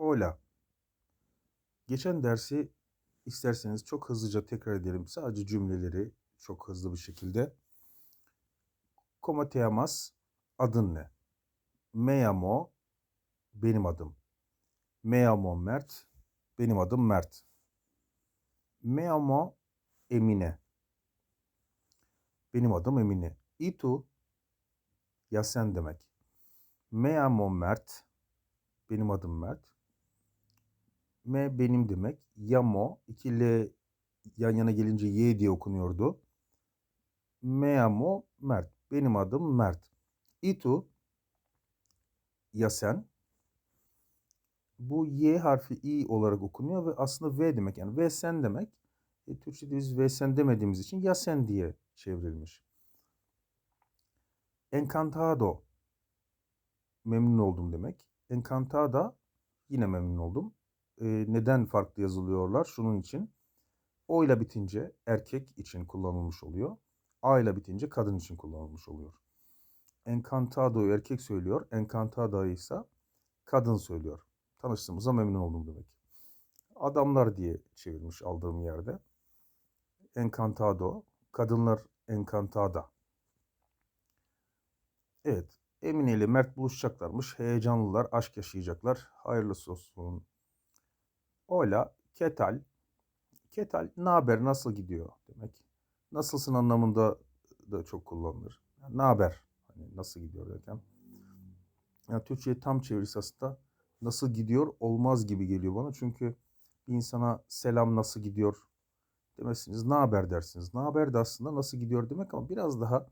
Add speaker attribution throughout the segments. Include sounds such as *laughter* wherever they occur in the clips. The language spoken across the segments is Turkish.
Speaker 1: Hola. Geçen dersi isterseniz çok hızlıca tekrar edelim. Sadece cümleleri çok hızlı bir şekilde. Como te llamas? Adın ne? Me llamo benim adım. Me llamo Mert. Benim adım Mert. Me llamo Emine. Benim adım Emine. Y tú? Ya sen demek. Me llamo Mert. Benim adım Mert. M benim demek. Yamo iki L yan yana gelince Y diye okunuyordu. Me llamo Mert. Benim adım Mert. Y tú? Ya sen? Bu Y harfi I olarak okunuyor ve aslında V demek. Yani ve sen demek. E, Türkçe'de biz ve sen demediğimiz için ya sen diye çevrilmiş. Encantado. Memnun oldum demek. Encantada yine memnun oldum. Neden farklı yazılıyorlar? Şunun için. O ile bitince erkek için kullanılmış oluyor. A ile bitince kadın için kullanılmış oluyor. Encantado'yu erkek söylüyor. Encantada'yı ise kadın söylüyor. Tanıştığımıza memnun oldum demek. Adamlar diye çevirmiş aldığım yerde. Encantado. Kadınlar encantada. Evet. Emine ile Mert buluşacaklarmış. Heyecanlılar, aşk yaşayacaklar. Hayırlısı olsun. Hola, ¿qué tal? ¿Qué? Ne haber, nasıl gidiyor demek. Nasılsın anlamında da çok kullanılır. Yani, haber? Hani nasıl gidiyor derken. Yani Türkçe'ye tam çevirisi aslında nasıl gidiyor olmaz gibi geliyor bana. Çünkü bir insana selam nasıl gidiyor demezsiniz. Ne haber dersiniz. Ne haber de aslında nasıl gidiyor demek ama biraz daha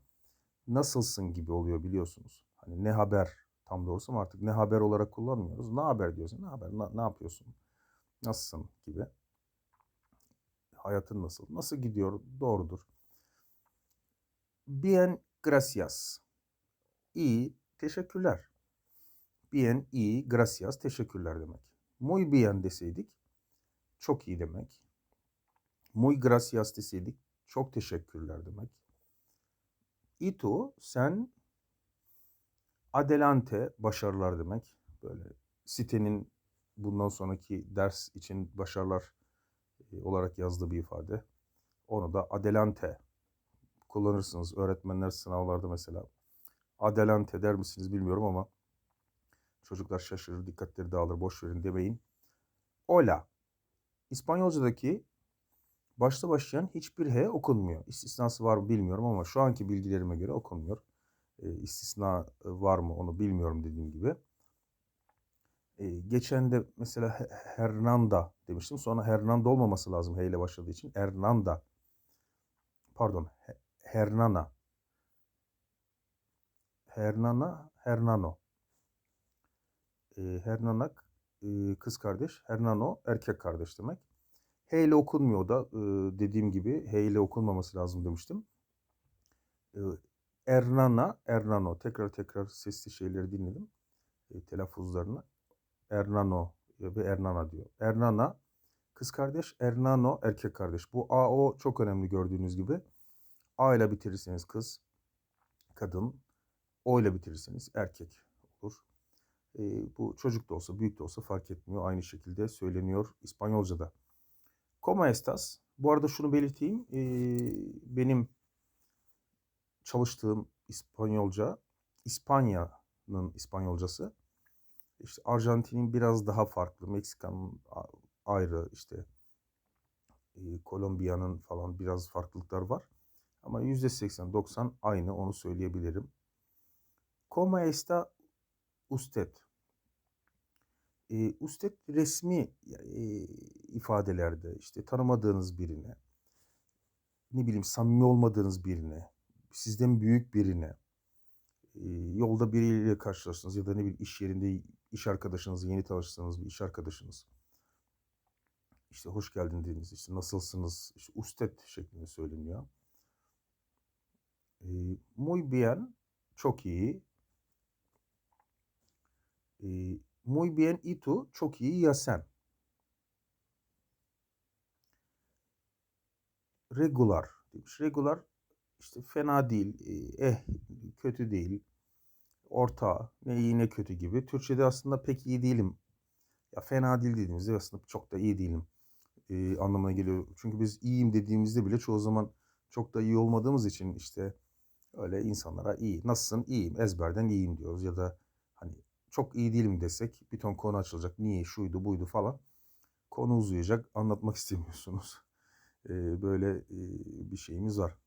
Speaker 1: nasılsın gibi oluyor biliyorsunuz. Hani ne haber tam doğrusu ama artık ne haber olarak kullanmıyoruz. Ne haber diyorsun. Ne haber? Ne, ne yapıyorsun? Nasılsın gibi. Hayatın nasıl? Nasıl gidiyor? Doğrudur. Bien, gracias. İyi, teşekkürler. Bien, iyi, gracias, teşekkürler demek. Muy bien deseydik, çok iyi demek. Muy gracias deseydik, çok teşekkürler demek. Tú, sen adelante, başarılar demek. Böyle sitenin bundan sonraki ders için başarılar e, olarak yazdığı bir ifade. Onu da adelante kullanırsınız. Öğretmenler sınavlarda mesela. Adelante der misiniz bilmiyorum ama çocuklar şaşırır, dikkatleri dağılır, boş verin demeyin. Hola. İspanyolcadaki başta başlayan hiçbir H okunmuyor. İstisnası var mı bilmiyorum ama şu anki bilgilerime göre okunmuyor. E, istisna var mı onu bilmiyorum dediğim gibi. E, geçen de mesela Hernanda demiştim. Sonra Hernanda olmaması lazım H ile başladığı için. Hernanda. Pardon. Hernana. Hernana, Hernano. E, Hernanak e, kız kardeş, Hernano erkek kardeş demek. H ile okunmuyor da e, dediğim gibi H ile okunmaması lazım demiştim. E, Ernana, Ernano. Tekrar tekrar sesli şeyleri dinledim. E, telaffuzlarını. Ernano ve Ernana diyor. Ernana kız kardeş, Ernano erkek kardeş. Bu A, O çok önemli gördüğünüz gibi. A ile bitirirseniz kız, kadın. O ile bitirirseniz erkek olur. E, bu çocuk da olsa, büyük de olsa fark etmiyor. Aynı şekilde söyleniyor İspanyolca'da. Como estas? Bu arada şunu belirteyim. E, benim çalıştığım İspanyolca, İspanya'nın İspanyolcası. İşte Arjantin'in biraz daha farklı, Meksika'nın ayrı, işte e, Kolombiya'nın falan biraz farklılıklar var. Ama %80-90 aynı onu söyleyebilirim. Como está usted? E, usted resmi e, ifadelerde işte tanımadığınız birine, ne bileyim samimi olmadığınız birine, sizden büyük birine, e, yolda biriyle karşılaştınız ya da ne bileyim iş yerinde iş arkadaşınız, yeni tanıştığınız bir iş arkadaşınız. İşte hoş geldin dediniz, işte nasılsınız, işte usted şeklinde söyleniyor. E, muy bien, çok iyi. E, muy bien y tú, çok iyi ya sen. Regular demiş. Regular işte fena değil, eh kötü değil, orta, ne iyi ne kötü gibi. Türkçe'de aslında pek iyi değilim Ya fena değil dediğimizde aslında çok da iyi değilim e, anlamına geliyor. Çünkü biz iyiyim dediğimizde bile çoğu zaman çok da iyi olmadığımız için işte öyle insanlara iyi, nasılsın, iyiyim, ezberden iyiyim diyoruz ya da hani çok iyi değilim desek bir ton konu açılacak. Niye, şuydu, buydu falan. Konu uzayacak, anlatmak *laughs* istemiyorsunuz. E, böyle e, bir şeyimiz var.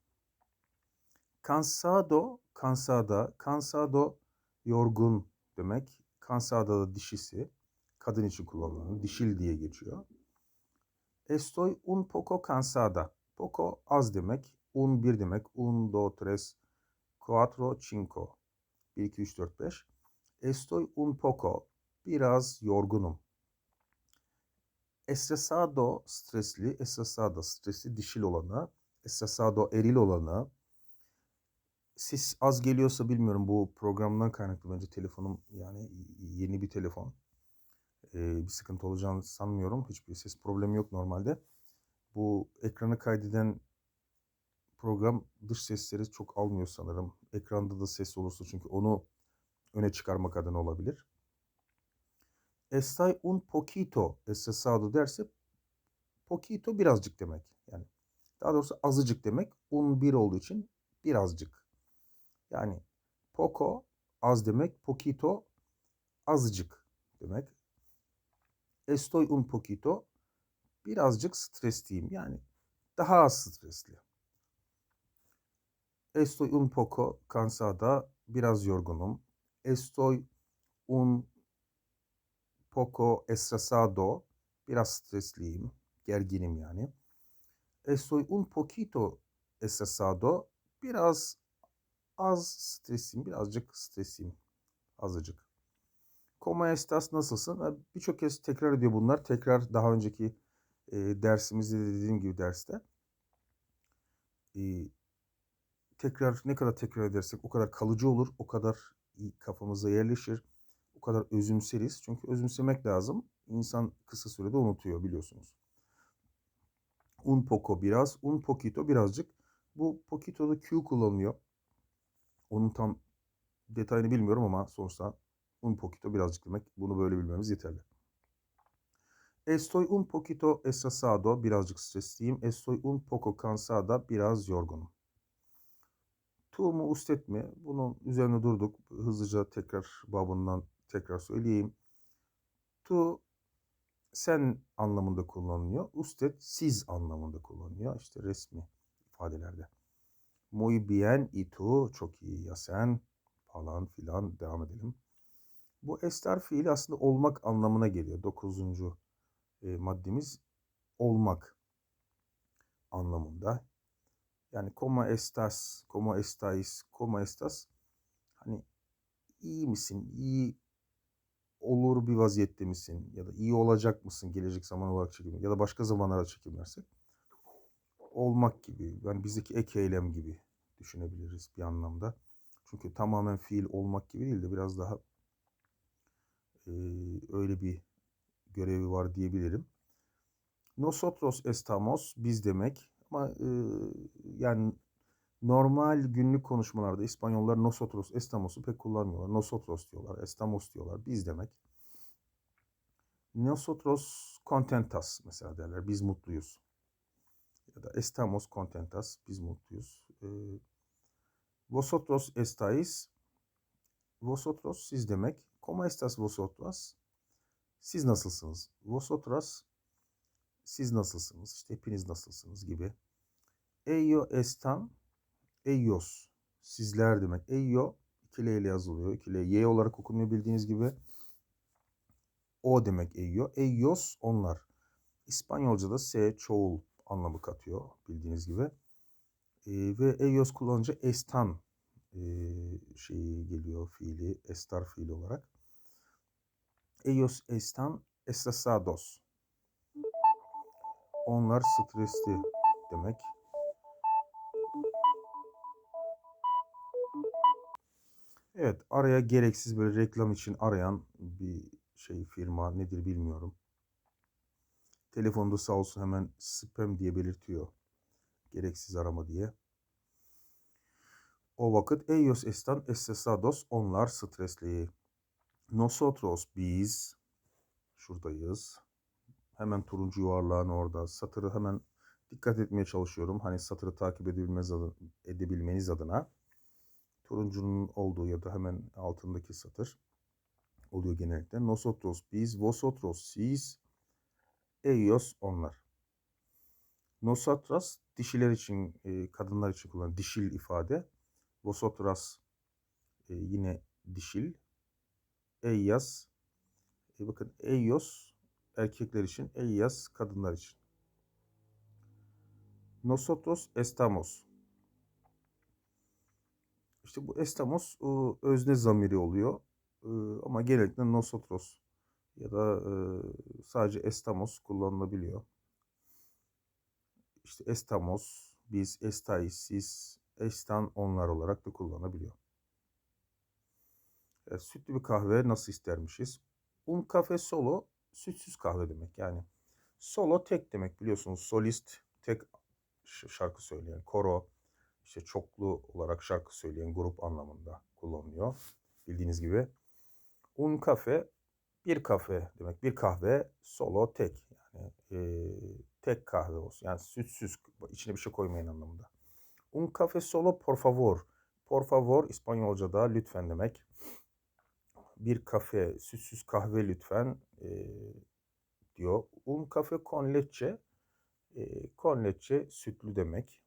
Speaker 1: Cansado, cansada, cansado yorgun demek. Cansada da dişisi. Kadın için kullanılan, dişil diye geçiyor. Estoy un poco cansada. Poco az demek. Un bir demek. Un, do, tres, cuatro, cinco. 1, 2, 3, 4, 5. Estoy un poco. Biraz yorgunum. Estresado stresli. Estresado stresli dişil olanı. Estresado eril olanı. Ses az geliyorsa bilmiyorum bu programdan kaynaklı bence telefonum yani yeni bir telefon. Ee, bir sıkıntı olacağını sanmıyorum. Hiçbir ses problemi yok normalde. Bu ekranı kaydeden program dış sesleri çok almıyor sanırım. Ekranda da ses olursa çünkü onu öne çıkarmak adına olabilir. Estoy un poquito estresado derse poquito birazcık demek. Yani daha doğrusu azıcık demek. Un bir olduğu için birazcık. Yani poco az demek, poquito azıcık demek. Estoy un poquito birazcık stresliyim. Yani daha az stresli. Estoy un poco cansada biraz yorgunum. Estoy un poco estresado biraz stresliyim. Gerginim yani. Estoy un poquito estresado biraz az stresim, birazcık stresim. Azıcık. Estas nasılsın? Birçok kez tekrar ediyor bunlar. Tekrar daha önceki e, dersimizde de dediğim gibi derste. E, tekrar ne kadar tekrar edersek o kadar kalıcı olur. O kadar kafamıza yerleşir. O kadar özümseriz. Çünkü özümsemek lazım. İnsan kısa sürede unutuyor biliyorsunuz. Un poco biraz, un poquito birazcık. Bu poquito'da Q kullanılıyor. Onun tam detayını bilmiyorum ama sonuçta un poquito birazcık demek. Bunu böyle bilmemiz yeterli. Estoy un poquito estresado, birazcık stresliyim. Estoy un poco cansada, biraz yorgunum. Tu mu usted mi? Bunun üzerine durduk. Hızlıca tekrar babından tekrar söyleyeyim. Tu sen anlamında kullanılıyor. Usted siz anlamında kullanılıyor. İşte resmi ifadelerde. Muy bien y çok iyi ya sen falan filan devam edelim. Bu ester fiili aslında olmak anlamına geliyor. Dokuzuncu e, maddemiz olmak anlamında. Yani como estas, como estáis, como estas hani iyi misin, iyi olur bir vaziyette misin ya da iyi olacak mısın gelecek zaman olarak çekim ya da başka zamanlara çekimlersek olmak gibi yani bizdeki ek eylem gibi düşünebiliriz bir anlamda. Çünkü tamamen fiil olmak gibi değil de biraz daha e, öyle bir görevi var diyebilirim. Nosotros estamos biz demek ama e, yani normal günlük konuşmalarda İspanyollar nosotros estamos'u pek kullanmıyorlar. Nosotros diyorlar, estamos diyorlar. Biz demek. Nosotros contentas mesela derler. Biz mutluyuz. Ya da estamos contentas. Biz mutluyuz. E, vosotros estáis. Vosotros siz demek. Como estas vosotras? Siz nasılsınız? Vosotras siz nasılsınız? İşte hepiniz nasılsınız gibi. Ello están ellos sizler demek. Ello iki ile yazılıyor. İki L Y olarak okunuyor bildiğiniz gibi. O demek ello. Ellos onlar. İspanyolca'da S çoğul anlamı katıyor bildiğiniz gibi. E, ve ellos kullanınca estan e, şeyi geliyor fiili, estar fiili olarak. Ellos están estresados. Onlar stresli demek. Evet, araya gereksiz böyle reklam için arayan bir şey firma nedir bilmiyorum. Telefonda sağ olsun hemen spam diye belirtiyor. Gereksiz arama diye. O vakit ellos están estresados. Onlar stresli. Nosotros biz Şuradayız. Hemen turuncu yuvarlağın orada. Satırı hemen dikkat etmeye çalışıyorum. Hani satırı takip edebilmeniz adına, edebilmeniz adına. Turuncunun olduğu ya da hemen altındaki satır oluyor genellikle. Nosotros biz, vosotros siz, ellos onlar. Nosotras dişiler için, e, kadınlar için kullanılan dişil ifade. Vosotras e, yine dişil. Ellas, e, bakın ellos erkekler için, ellas kadınlar için. Nosotros estamos. İşte bu estamos özne zamiri oluyor. Ama genellikle nosotros ya da e, sadece estamos kullanılabiliyor. İşte estamos, biz, estáis, siz, están onlar olarak da kullanabiliyor. Evet, sütlü bir kahve nasıl istermişiz? Un café solo sütsüz kahve demek. Yani solo tek demek biliyorsunuz. Solist tek şarkı söyleyen, koro işte çoklu olarak şarkı söyleyen grup anlamında kullanılıyor. Bildiğiniz gibi. Un kafe bir kafe demek. Bir kahve solo tek. Yani e, tek kahve olsun. Yani sütsüz içine bir şey koymayın anlamında. Un kafe solo por favor. Por favor İspanyolca'da lütfen demek. Bir kafe, sütsüz kahve lütfen e, diyor. Un kafe con leche. E, con leche sütlü demek.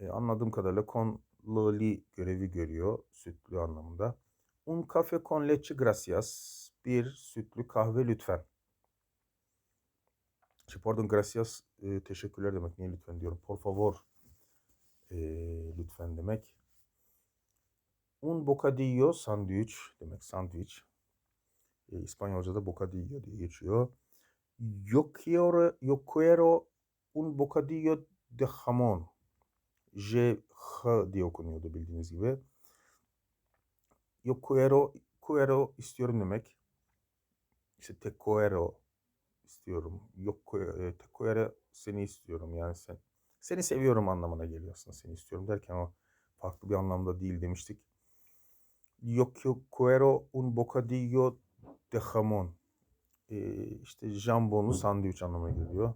Speaker 1: E, anladığım kadarıyla con li görevi görüyor sütlü anlamında. Un café con leche gracias. Bir sütlü kahve lütfen. Şey, pardon gracias e, teşekkürler demek. Niye lütfen diyorum. Por favor e, lütfen demek. Un bocadillo sandviç demek. Sandviç. E, İspanyolca'da bocadillo diye geçiyor. Yo quiero, yo quiero un bocadillo de jamón. J, H diye okunuyordu bildiğiniz gibi. Yo quiero, quiero istiyorum demek. İşte te quiero istiyorum. Yok te quiero seni istiyorum yani sen. Seni seviyorum anlamına geliyor aslında seni istiyorum derken o farklı bir anlamda değil demiştik. Yo quiero un bocadillo de jamón. Ee, işte jambonlu sandviç anlamına geliyor.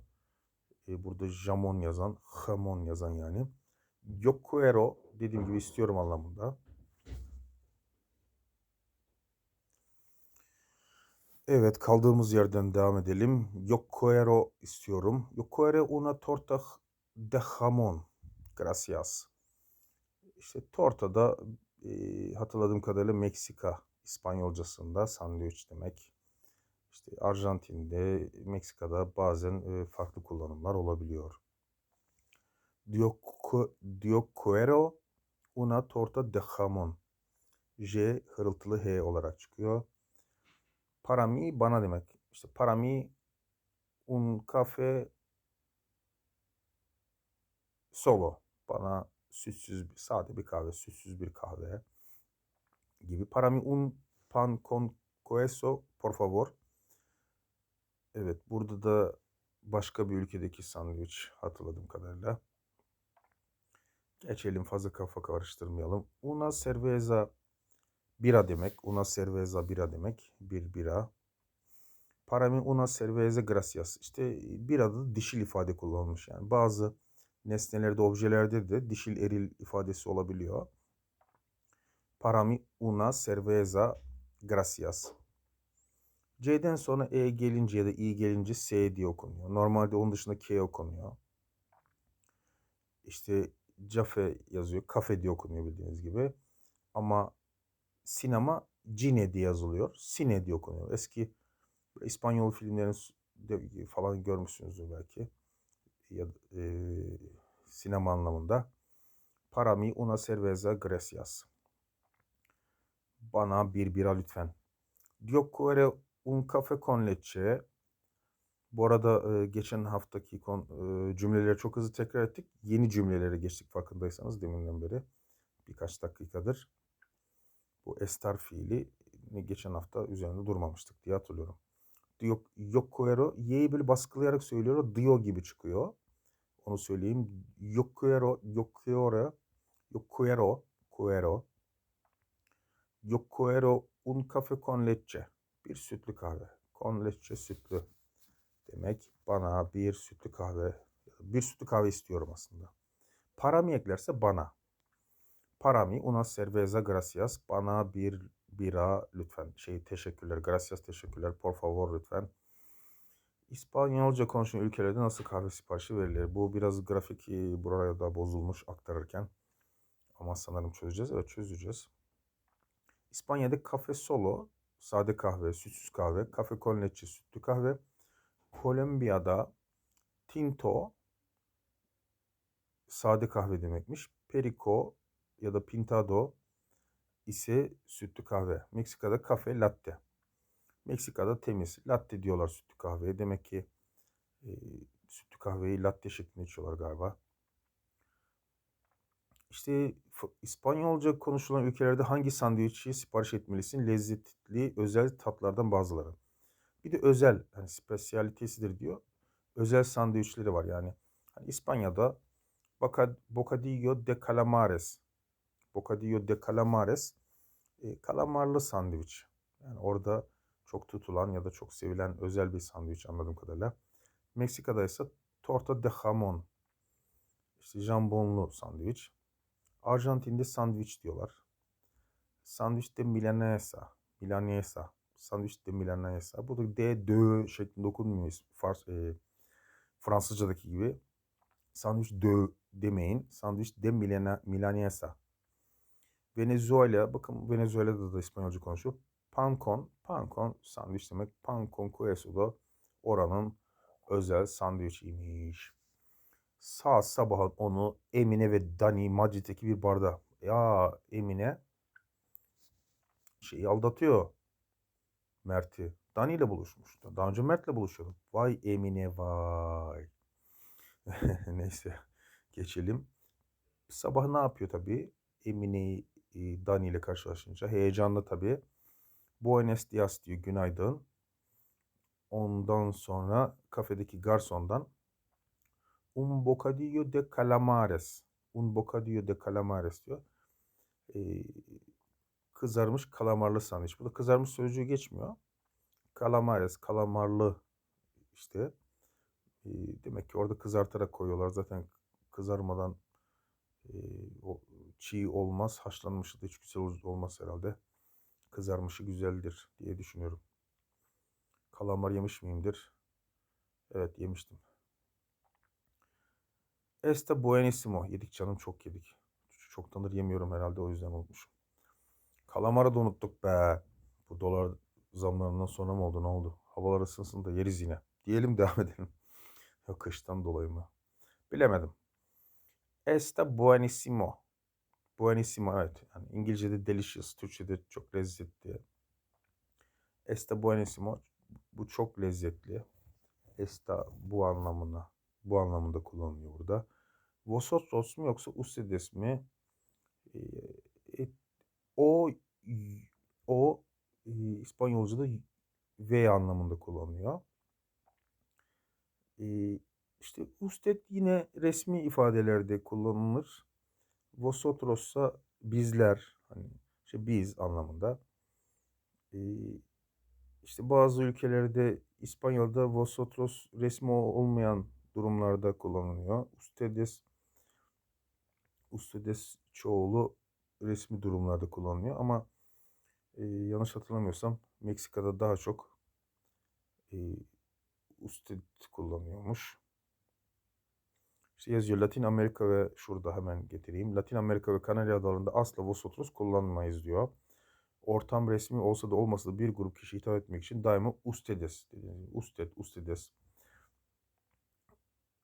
Speaker 1: Ee, burada jamon yazan, jamon yazan yani. Yo quiero dediğim gibi istiyorum anlamında. Evet kaldığımız yerden devam edelim. Yo quiero istiyorum. Yo quiero una torta de jamón. Gracias. İşte torta da e, hatırladığım kadarıyla Meksika İspanyolcasında sandviç demek. İşte Arjantin'de, Meksika'da bazen e, farklı kullanımlar olabiliyor. Yo, yo quiero una torta de jamón. J hırıltılı H olarak çıkıyor. Parami bana demek. İşte parami un kafe solo. Bana sütsüz, sade bir kahve, sütsüz bir kahve gibi. Parami un pan con queso por favor. Evet burada da başka bir ülkedeki sandviç hatırladığım kadarıyla. Geçelim fazla kafa karıştırmayalım. Una cerveza Bira demek. Una cerveza bira demek. Bir bira. Para mí una cerveza gracias. İşte birada dişil ifade kullanılmış. Yani bazı nesnelerde, objelerde de dişil eril ifadesi olabiliyor. Para mí una cerveza gracias. C'den sonra E gelince ya da I gelince S diye okunuyor. Normalde onun dışında K okunuyor. İşte cafe yazıyor. Kafe diye okunuyor bildiğiniz gibi. Ama sinema cine diye yazılıyor. Sine diye okunuyor. Eski İspanyol filmlerin falan görmüşsünüzdür belki. Ya e, sinema anlamında. Para mi una cerveza gracias. Bana bir bira lütfen. Quiero un café con leche. Bu arada e, geçen haftaki kon, e, cümleleri çok hızlı tekrar ettik. Yeni cümlelere geçtik farkındaysanız deminden beri. Birkaç dakikadır bu estar fiili geçen hafta üzerinde durmamıştık diye hatırlıyorum. Dio, yokuero, y'yi böyle baskılayarak söylüyor. Dio gibi çıkıyor. Onu söyleyeyim. Yokuero, yokuero, yokuero, kuero. Yokuero un café con leche. Bir sütlü kahve. Con leche sütlü demek. Bana bir sütlü kahve. Bir sütlü kahve istiyorum aslında. Para mı eklerse bana. Para mı? Unas cerveza gracias. Bana bir bira lütfen. Şey teşekkürler. Gracias teşekkürler. Por favor lütfen. İspanyolca konuşan ülkelerde nasıl kahve siparişi verilir? Bu biraz grafik e, buraya da bozulmuş aktarırken. Ama sanırım çözeceğiz. Evet çözeceğiz. İspanya'da kafe solo, sade kahve, sütsüz kahve, kafe con leche, sütlü kahve. Kolombiya'da tinto, sade kahve demekmiş. Perico ya da pintado ise sütlü kahve. Meksika'da kafe latte. Meksika'da temiz. Latte diyorlar sütlü kahveye. Demek ki e, sütlü kahveyi latte şeklinde içiyorlar galiba. İşte İspanyolca konuşulan ülkelerde hangi sandviçi sipariş etmelisin? Lezzetli, özel tatlardan bazıları. Bir de özel, hani spesiyalitesidir diyor. Özel sandviçleri var yani. Hani İspanya'da bocadillo de calamares. Bocadillo de calamares. E, kalamarlı sandviç. Yani orada çok tutulan ya da çok sevilen özel bir sandviç anladığım kadarıyla. Meksika'da ise torta de jamon. İşte jambonlu sandviç. Arjantin'de sandviç diyorlar. Sandviç de milanesa. Milanesa. Sandviç de milanesa. Bu da D, D şeklinde okunmuyor. Fars, e, Fransızcadaki gibi. Sandviç de demeyin. Sandviç de milana, milanesa. Venezuela. Bakın Venezuela'da da İspanyolca konuşuyor. Pancon. Pancon sandviç demek. Pancon queso da oranın özel sandviçiymiş. Saat sabah onu Emine ve Dani Madrid'deki bir barda. Ya Emine şeyi aldatıyor. Mert'i. Dani ile buluşmuş. Daha önce Mert'le buluşuyordu. Vay Emine vay. *laughs* Neyse geçelim. Sabah ne yapıyor tabii? Emine'yi Dani ile karşılaşınca heyecanlı tabii. Buenos dias diyor günaydın. Ondan sonra kafedeki garsondan un bocadillo de calamares. Un bocadillo de calamares diyor. Ee, kızarmış kalamarlı sandviç. Bu da kızarmış sözcüğü geçmiyor. Calamares, kalamarlı işte. Ee, demek ki orada kızartarak koyuyorlar. Zaten kızarmadan e, o, çiğ olmaz. Haşlanmışı da hiç güzel olmaz herhalde. Kızarmışı güzeldir diye düşünüyorum. Kalamar yemiş miyimdir? Evet yemiştim. Esta Buenissimo. Yedik canım çok yedik. Çoktandır yemiyorum herhalde o yüzden unutmuşum. Kalamarı da unuttuk be. Bu dolar zamlarından sonra mı oldu ne oldu? Havalar ısınsın da yeriz yine. Diyelim *laughs* devam edelim. Yok kıştan dolayı mı? Bilemedim. Esta buenissimo. Buenissimo evet. Yani İngilizce'de delicious, Türkçe'de çok lezzetli. Esta buenissimo. Bu çok lezzetli. Esta bu anlamına, bu anlamında kullanılıyor burada. Vosotros mu yoksa ustedes mi? E, o o e, İspanyolca'da V anlamında kullanılıyor. E, işte usted yine resmi ifadelerde kullanılır. Vosotros'sa bizler hani işte biz anlamında. İşte bazı ülkelerde İspanyol'da vosotros resmi olmayan durumlarda kullanılıyor. Ustedes ustedes çoğulu resmi durumlarda kullanılıyor ama e, yanlış hatırlamıyorsam Meksika'da daha çok e, usted kullanıyormuş. İşte yazıyor Latin Amerika ve şurada hemen getireyim. Latin Amerika ve Kanarya Adalarında asla vosotros kullanmayız diyor. Ortam resmi olsa da olmasa da bir grup kişi hitap etmek için daima ustedes usted, ustedes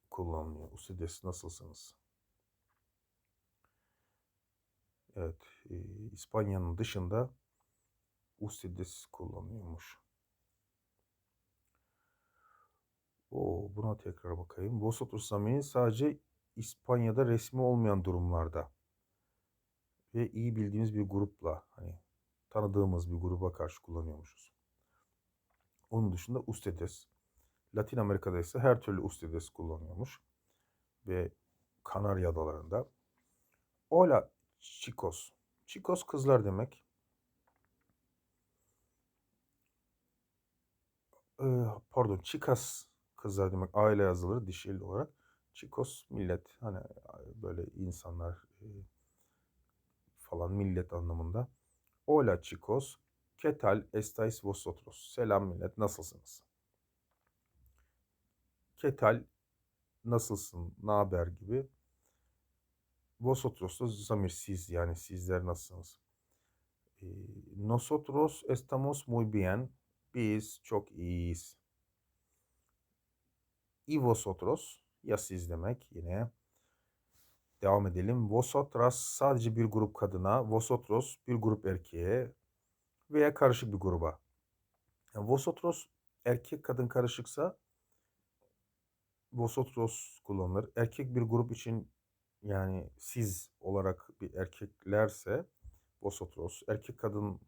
Speaker 1: kullanılıyor. Ustedes nasılsınız? Evet, İspanya'nın dışında ustedes kullanıyormuş. O buna tekrar bakayım. Vosotros zamiri sadece İspanya'da resmi olmayan durumlarda ve iyi bildiğimiz bir grupla hani tanıdığımız bir gruba karşı kullanıyormuşuz. Onun dışında ustedes. Latin Amerika'da ise her türlü ustedes kullanıyormuş. Ve Kanarya Adalarında. Hola chicos. Chicos kızlar demek. Eee, pardon, chicas kızlar demek. Aile yazılır dişil olarak. Chicos millet. Hani böyle insanlar eee, falan millet anlamında. Hola chicos. ¿Qué tal estáis vosotros? Selam millet. Nasılsınız? ¿Qué tal? Nasılsın? Ne haber gibi. Vosotros da zamir siz yani sizler nasılsınız? Eee, nosotros estamos muy bien. Biz çok iyiyiz. Y vosotros ya siz demek yine. Devam edelim. Vosotras sadece bir grup kadına, vosotros bir grup erkeğe veya karışık bir gruba. Yani vosotros erkek kadın karışıksa vosotros kullanılır. Erkek bir grup için yani siz olarak bir erkeklerse vosotros. Erkek kadın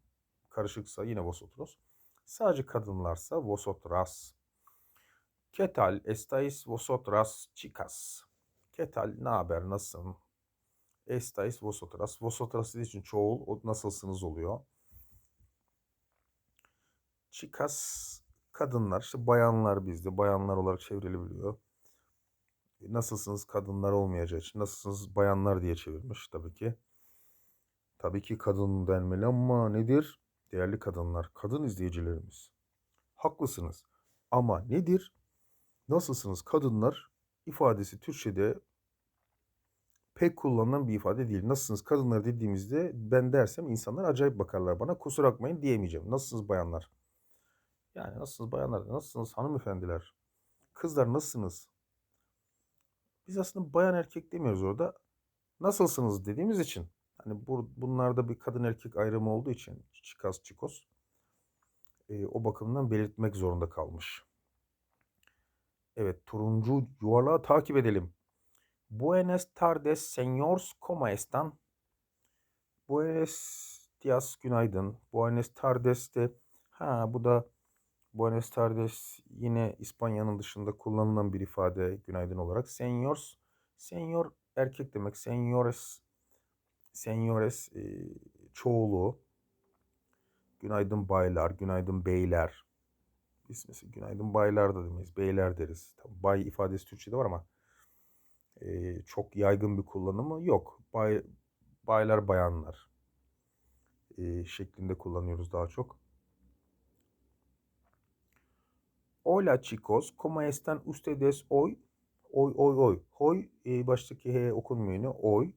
Speaker 1: karışıksa yine vosotros. Sadece kadınlarsa vosotras. ¿Qué tal vosotras chicas? ¿Qué tal? Ne haber? Nasılsın? Estáis vosotras. Vosotras dediği için çoğul. O nasılsınız oluyor. Chicas kadınlar. işte bayanlar bizde. Bayanlar olarak çevrilebiliyor. Nasılsınız kadınlar olmayacağı için. Nasılsınız bayanlar diye çevirmiş tabii ki. Tabii ki kadın denmeli ama nedir? Değerli kadınlar, kadın izleyicilerimiz. Haklısınız. Ama nedir? Nasılsınız kadınlar ifadesi Türkçe'de pek kullanılan bir ifade değil. Nasılsınız kadınlar dediğimizde ben dersem insanlar acayip bakarlar bana. Kusura bakmayın diyemeyeceğim. Nasılsınız bayanlar? Yani nasılsınız bayanlar? Nasılsınız hanımefendiler? Kızlar nasılsınız? Biz aslında bayan erkek demiyoruz orada. Nasılsınız dediğimiz için. Hani bu, bunlarda bir kadın erkek ayrımı olduğu için çikas çikos e, o bakımdan belirtmek zorunda kalmış. Evet turuncu yuvarlağı takip edelim. Buenas tardes señores, ¿cómo están? Buenos días, günaydın. Buenas tardes de, ha bu da Buenas tardes yine İspanya'nın dışında kullanılan bir ifade günaydın olarak. Señors, señor erkek demek. Señores, señores e, çoğulu. Günaydın baylar, günaydın beyler. Mesela günaydın baylar da demeyiz, beyler deriz. Tabii bay ifadesi Türkçe'de var ama e, çok yaygın bir kullanımı yok. Bay, baylar, bayanlar e, şeklinde kullanıyoruz daha çok. Hola chicos, ¿cómo están ustedes hoy? Oy oy oy. Hoy e, baştaki H okunmuyor yine. Oy.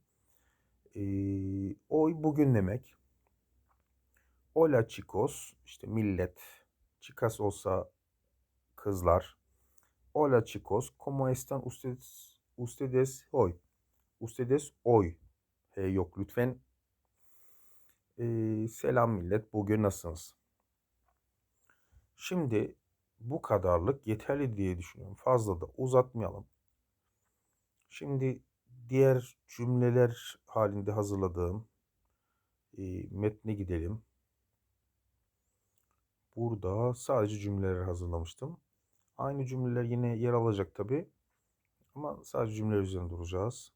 Speaker 1: E, oy bugün demek. Hola chicos, işte millet. Chicas olsa kızlar. Hola chicos, ¿cómo están ustedes, ustedes hoy? Ustedes hoy. H yok lütfen. E, selam millet, bugün nasılsınız? Şimdi bu kadarlık yeterli diye düşünüyorum. Fazla da uzatmayalım. Şimdi diğer cümleler halinde hazırladığım e, metne gidelim. Burada sadece cümleler hazırlamıştım. Aynı cümleler yine yer alacak tabi. Ama sadece cümleler üzerinde duracağız.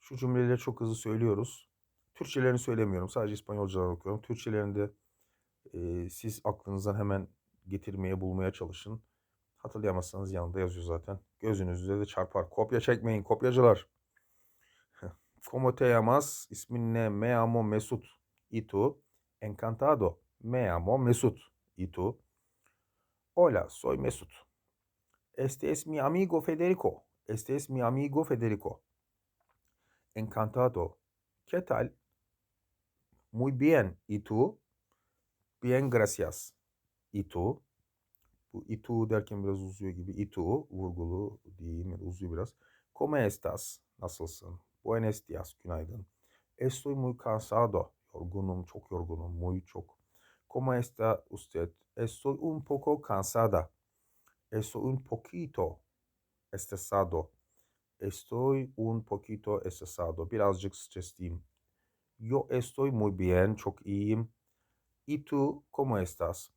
Speaker 1: Şu cümleleri çok hızlı söylüyoruz. Türkçelerini söylemiyorum. Sadece İspanyolcadan okuyorum. Türkçelerinde e, siz aklınızdan hemen getirmeye, bulmaya çalışın. Hatırlayamazsanız yanında yazıyor zaten. Gözünüzde de çarpar. Kopya çekmeyin kopyacılar. *laughs* Como te llamas? İsmin ne? Me llamo Mesut. ¿Y tú? Encantado. Me llamo Mesut. ¿Y tú? Hola, soy Mesut. Este es mi amigo Federico. Este es mi amigo Federico. Encantado. ¿Qué tal? Muy bien. ¿Y tú? Bien, gracias. İtu. Bu itu derken biraz uzuyor gibi. İtu vurgulu diyeyim uzuyor biraz. Como estás? Nasılsın? Buenos días. Günaydın. Estoy muy cansado. Yorgunum, çok yorgunum. Muy çok. Como está usted? Estoy un poco cansada. Estoy un poquito estresado. Estoy un poquito estresado. Birazcık stresliyim. Yo estoy muy bien. Çok iyiyim. ¿Y tú cómo estás?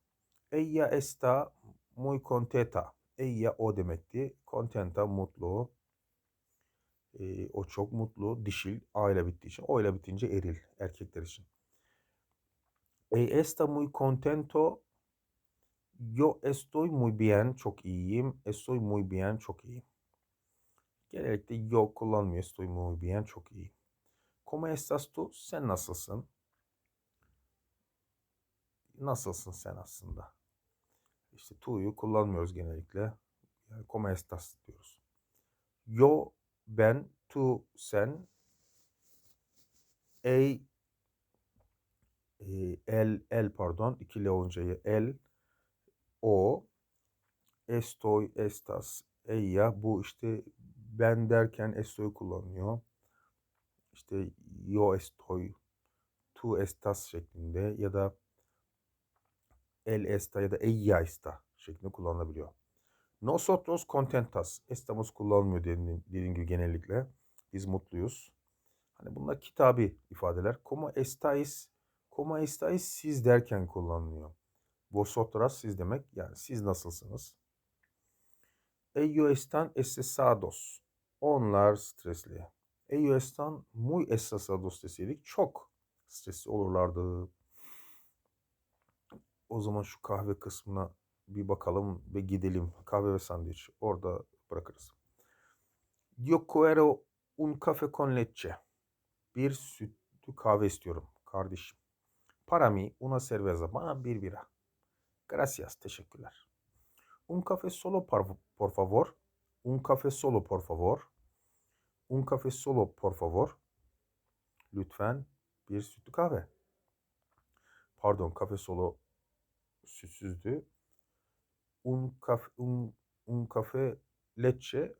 Speaker 1: Ella está muy contenta. Ella o demekti. Contenta mutlu. Ee, o çok mutlu. Dişil. A ile bittiği için. O ile bitince eril. Erkekler için. Está muy contento. Yo estoy muy bien, çok iyiyim. Estoy muy bien, çok iyiyim. Genellikle yo kullanmıyor. Estoy muy bien, çok iyi. ¿Cómo estás tú? Sen nasılsın? Nasılsın sen aslında? İşte to'yu kullanmıyoruz genellikle. Yani ¿Cómo estás diyoruz. Yo, ben, tú, sen. Ey, el, el pardon. İkili olunca el, o, estoy, estas, ella. Bu işte ben derken estoy kullanılıyor. İşte yo estoy, tú estás şeklinde ya da el está ya da ella está şeklinde kullanılabiliyor. Nosotros contentas. Estamos kullanılmıyor dediğim, dediğim gibi genellikle. Biz mutluyuz. Hani bunlar kitabi ifadeler. Como estáis? Como estáis siz derken kullanılıyor. Vosotras siz demek. Yani siz nasılsınız? Ellos están estresados. Onlar stresli. Ellos están muy estresados deseydik çok stresli olurlardı. O zaman şu kahve kısmına bir bakalım ve gidelim. Kahve ve sandviç. Orada bırakırız. Yo quiero un café con leche. Bir sütlü kahve istiyorum kardeşim. Para mí una cerveza. Bana bir bira. Gracias. Teşekkürler. Un café solo por, favor. Un café solo por favor. Un café solo por favor. Lütfen bir sütlü kahve. Pardon, kafe solo sütsüzdü. Un kafe, un, un kafe leche.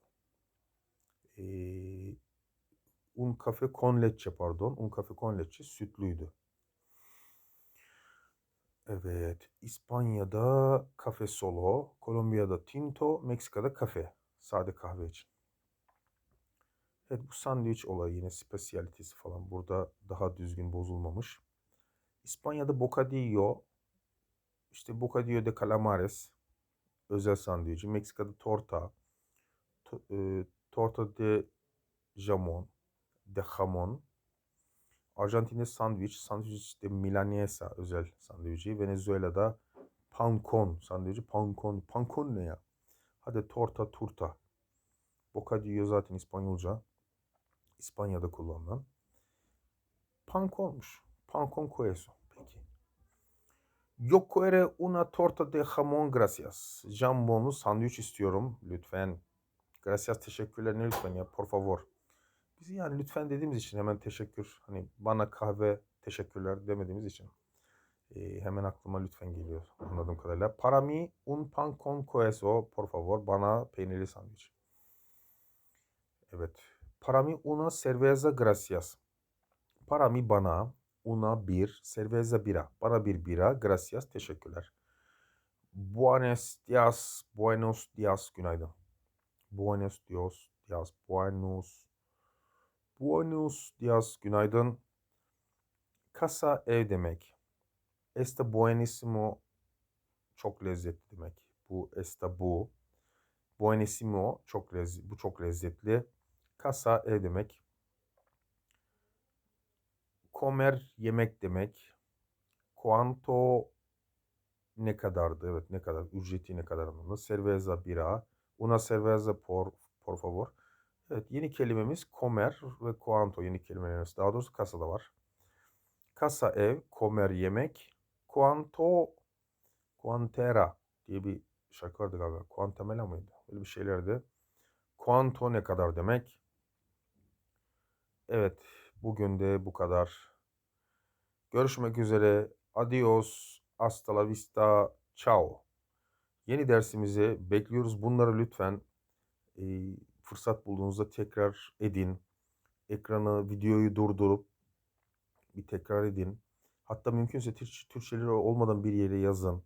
Speaker 1: Ee, un kafe con leche pardon. Un kafe con leche sütlüydü. Evet. İspanya'da kafe solo, Kolombiya'da tinto, Meksika'da kafe. Sade kahve için. Evet bu sandviç olayı yine spesiyalitesi falan burada daha düzgün bozulmamış. İspanya'da bocadillo, işte bocadillo de calamares özel sandviçi. Meksika'da torta, to, e, torta de jamon, de jamon. Arjantin'de sandviç, sandviç de milanesa özel sandviçi. Venezuela'da pancon sandviçi. Pancon, pancon ne ya? Hadi torta, turta. Bocadillo zaten İspanyolca. İspanya'da kullanılan. Panconmuş. Pancon queso. Peki. Yo quiero una torta de jamón gracias. Jambonlu sandviç istiyorum lütfen. Gracias teşekkürler lütfen ya por favor. Biz yani lütfen dediğimiz için hemen teşekkür hani bana kahve teşekkürler demediğimiz için e, hemen aklıma lütfen geliyor anladığım kadarıyla. Para mí un pan con queso por favor bana peynirli sandviç. Evet. Para mí una cerveza gracias. Para mí bana una bir cerveza bira. Bana bir bira gracias teşekkürler. Buenos dias, buenos dias günaydın. Buenos dias, dias, buenos Buenos dias, günaydın. Casa ev demek. Esta buenissimo çok lezzetli demek. Bu esta bu. Buenissimo çok lezzetli. Bu çok lezzetli. Casa ev demek. Comer yemek demek. Quanto ne kadardı? Evet ne kadar? Ücreti ne kadar anlamında. Cerveza bira. Una cerveza por, por favor. Evet yeni kelimemiz comer ve quanto yeni kelimelerimiz. Daha doğrusu kasada var. Kasa ev, comer yemek, quanto, quantera diye bir şarkı vardı galiba. Quantamela mıydı? Öyle bir şeylerdi. Quanto ne kadar demek. Evet bugün de bu kadar. Görüşmek üzere. Adios. Hasta la vista. Ciao. Yeni dersimizi bekliyoruz. Bunları lütfen e, fırsat bulduğunuzda tekrar edin. Ekranı, videoyu durdurup bir tekrar edin. Hatta mümkünse Türk, Türkçeleri olmadan bir yere yazın.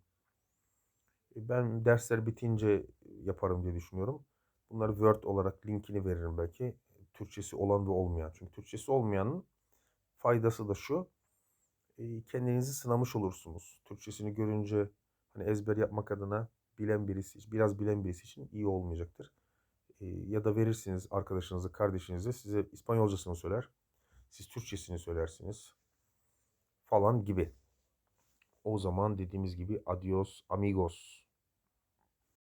Speaker 1: E, Ben dersler bitince yaparım diye düşünüyorum. Bunları Word olarak linkini veririm belki. Türkçesi olan ve olmayan. Çünkü Türkçesi olmayanın faydası da şu. e, Kendinizi sınamış olursunuz. Türkçesini görünce hani ezber yapmak adına bilen birisi, biraz bilen birisi için iyi olmayacaktır ya da verirsiniz arkadaşınıza, kardeşinize size İspanyolcasını söyler. Siz Türkçesini söylersiniz falan gibi. O zaman dediğimiz gibi adios amigos.